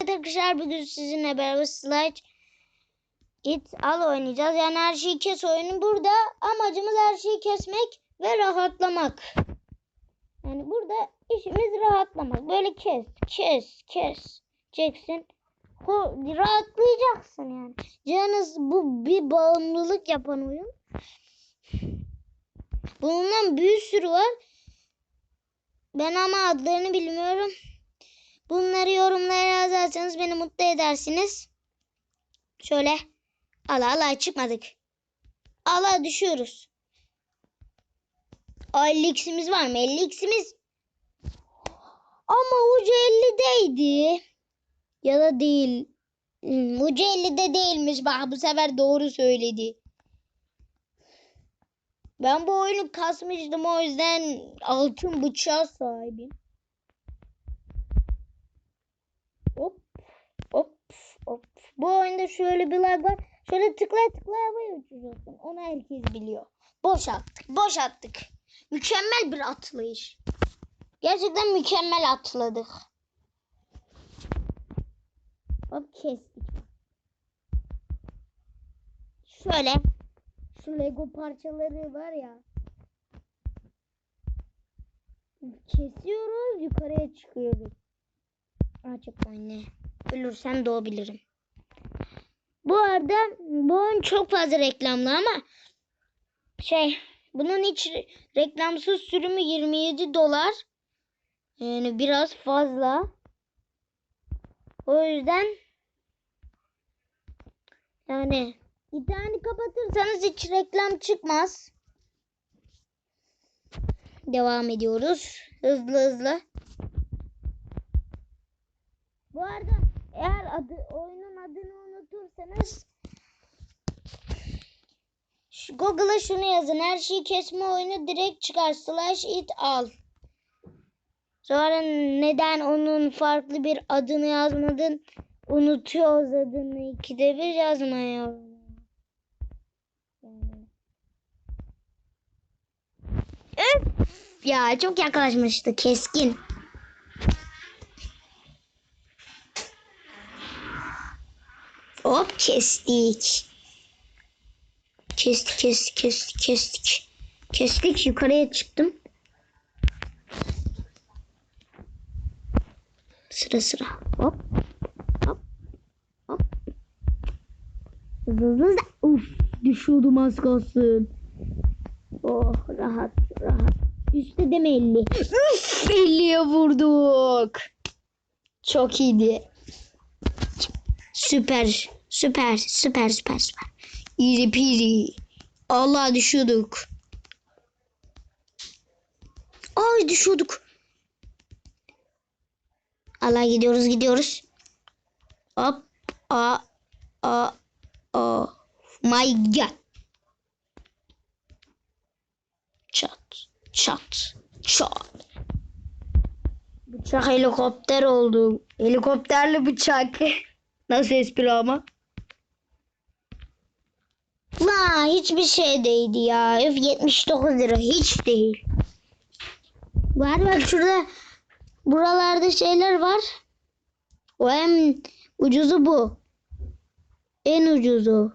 Arkadaşlar bugün sizinle beraber slide it al oynayacağız. Yani her şeyi kes oyunu. Burada amacımız her şeyi kesmek ve rahatlamak. Yani burada işimiz rahatlamak. Böyle kes, kes, kes. Ho- Rahatlayacaksın yani. Canınız bu bir bağımlılık yapan oyun. Bundan bir sürü var. Ben ama adlarını bilmiyorum. Bunları yorumlara yazarsanız beni mutlu edersiniz. Şöyle. Ala ala çıkmadık. Ala düşüyoruz. 50 x'imiz var mı? 50 x'imiz. Ama ucu 50'deydi. Ya da değil. Hmm, ucu 50'de değilmiş. Bak bu sefer doğru söyledi. Ben bu oyunu kasmıştım o yüzden altın bıçağa sahibim. Hop hop hop. Bu oyunda şöyle bir lag var. Şöyle tıkla tıkla havaya uçuyorsun. Onu herkes biliyor. Boş attık. Boş attık. Mükemmel bir atlayış. Gerçekten mükemmel atladık. Hop kestik. Şöyle. Şu Lego parçaları var ya. Kesiyoruz yukarıya çıkıyoruz. Açık anne. Ölürsem doğabilirim. Bu arada bu oyun çok fazla reklamlı ama şey bunun hiç reklamsız sürümü 27 dolar. Yani biraz fazla. O yüzden yani İnternet kapatırsanız hiç reklam çıkmaz. Devam ediyoruz. Hızlı hızlı. Bu arada eğer adı, oyunun adını şu Google'a şunu yazın. Her şeyi kesme oyunu direkt çıkar. Slash it al. Sonra neden onun farklı bir adını yazmadın? Unutuyoruz adını. İkide bir yazmıyor. Ya çok yaklaşmıştı keskin. Hop kestik. Kestik kestik kestik kestik. Kestik yukarıya çıktım. Sıra sıra. Hop. Hop. Hop. Hızlı. Uf düşüyordum az kalsın. Oh rahat rahat. Üstte deme 50. Üf 50'ye vurduk. Çok iyiydi. Süper. Süper. Süper süper süper. Easy peasy. Allah düşüyorduk. Ay düşüyorduk. Allah gidiyoruz gidiyoruz. Hop. A. A. A. My God. Çat. Çat. Çat. Bıçak helikopter oldu. Helikopterli bıçak. Nasıl espri ama? La hiçbir şey değildi ya. Öf 79 lira hiç değil. Var bak şurada buralarda şeyler var. O en ucuzu bu. En ucuzu.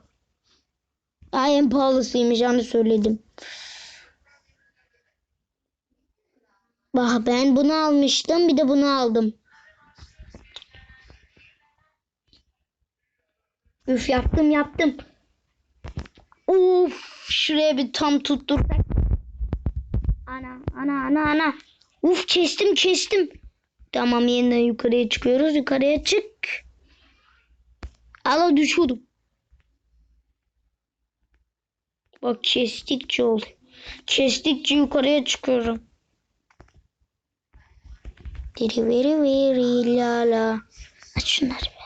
Ay en pahalısıymış hani söyledim. Bak ben bunu almıştım bir de bunu aldım. Üf yaptım yaptım. Uf şuraya bir tam tuttursak. Ana ana ana ana. Uf kestim kestim. Tamam yeniden yukarıya çıkıyoruz. Yukarıya çık. Ala düşüyordum. Bak kestikçe ol. Kestikçe yukarıya çıkıyorum. Diri veri veri la la. Aç şunları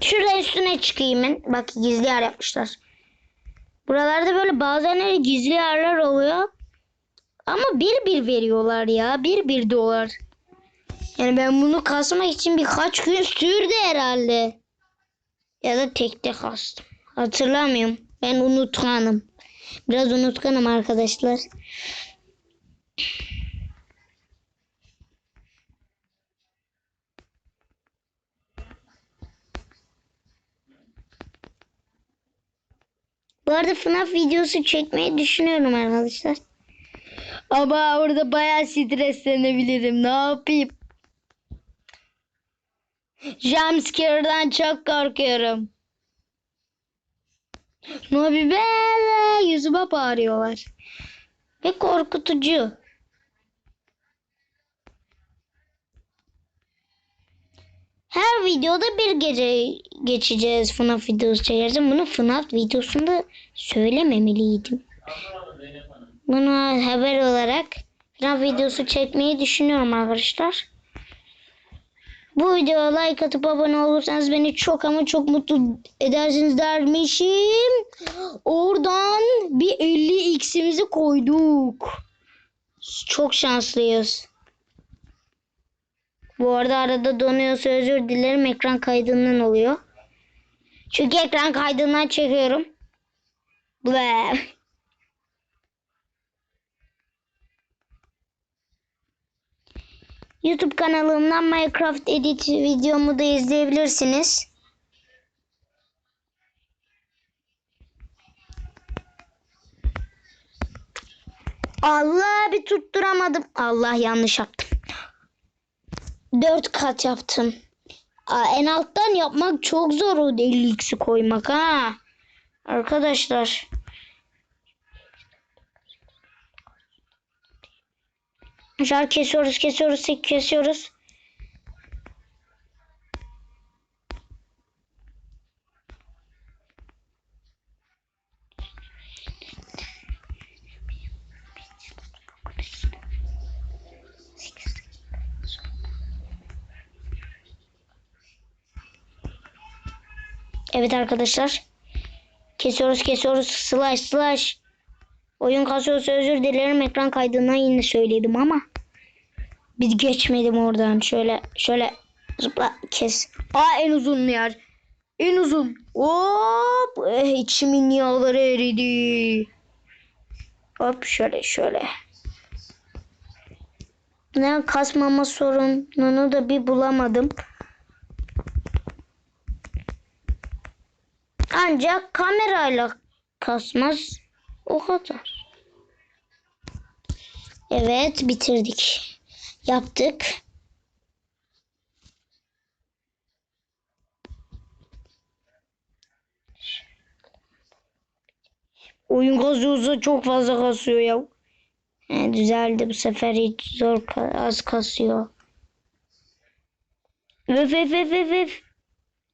Şurada üstüne çıkayım. Bak gizli yer yapmışlar. Buralarda böyle bazen gizli yerler oluyor. Ama bir bir veriyorlar ya. Bir bir dolar. Yani ben bunu kasmak için birkaç gün sürdü herhalde. Ya da tekte kastım. Hatırlamıyorum. Ben unutkanım. Biraz unutkanım arkadaşlar. Bu arada FNAF videosu çekmeyi düşünüyorum arkadaşlar. Ama orada bayağı streslenebilirim. Ne yapayım? Jumpscare'dan çok korkuyorum. Nobi böyle yüzüme bağırıyorlar. Ve korkutucu. Her videoda bir gece geçeceğiz FNAF videosu çekersen. Bunu FNAF videosunda söylememeliydim. Bunu haber olarak FNAF videosu çekmeyi düşünüyorum arkadaşlar. Bu videoya like atıp abone olursanız beni çok ama çok mutlu edersiniz dermişim. Oradan bir 50 x'imizi koyduk. Çok şanslıyız. Bu arada arada donuyorsa özür dilerim. Ekran kaydından oluyor. Çünkü ekran kaydından çekiyorum. Ble. YouTube kanalımdan Minecraft Edit videomu da izleyebilirsiniz. Allah bir tutturamadım. Allah yanlış yaptım. Dört kat yaptım. En alttan yapmak çok zor o 50x'i koymak ha. Arkadaşlar. Şar kesiyoruz kesiyoruz kesiyoruz. Evet arkadaşlar. Kesiyoruz kesiyoruz. Slash slash. Oyun kasıyorsa özür dilerim. Ekran kaydından yine söyledim ama. Bir geçmedim oradan. Şöyle şöyle zıpla kes. Aa en uzun yer. En uzun. Hop. Eh, içimin yağları eridi. Hop şöyle şöyle. Ne kasmama sorununu da bir bulamadım. Ancak kamerayla kasmaz. O kadar. Evet bitirdik. Yaptık. Oyun kasıyorsa çok fazla kasıyor ya. He, düzeldi bu sefer hiç zor az kasıyor. Öf öf öf öf.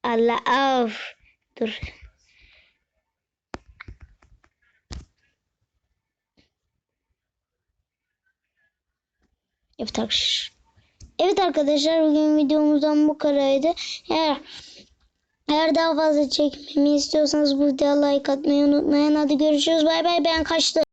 Allah of. Dur. Evet arkadaşlar. Evet arkadaşlar bugün videomuzdan bu kadarıydı. Eğer eğer daha fazla çekmemi istiyorsanız bu videoya like atmayı unutmayın. Hadi görüşürüz. Bay bay ben kaçtım.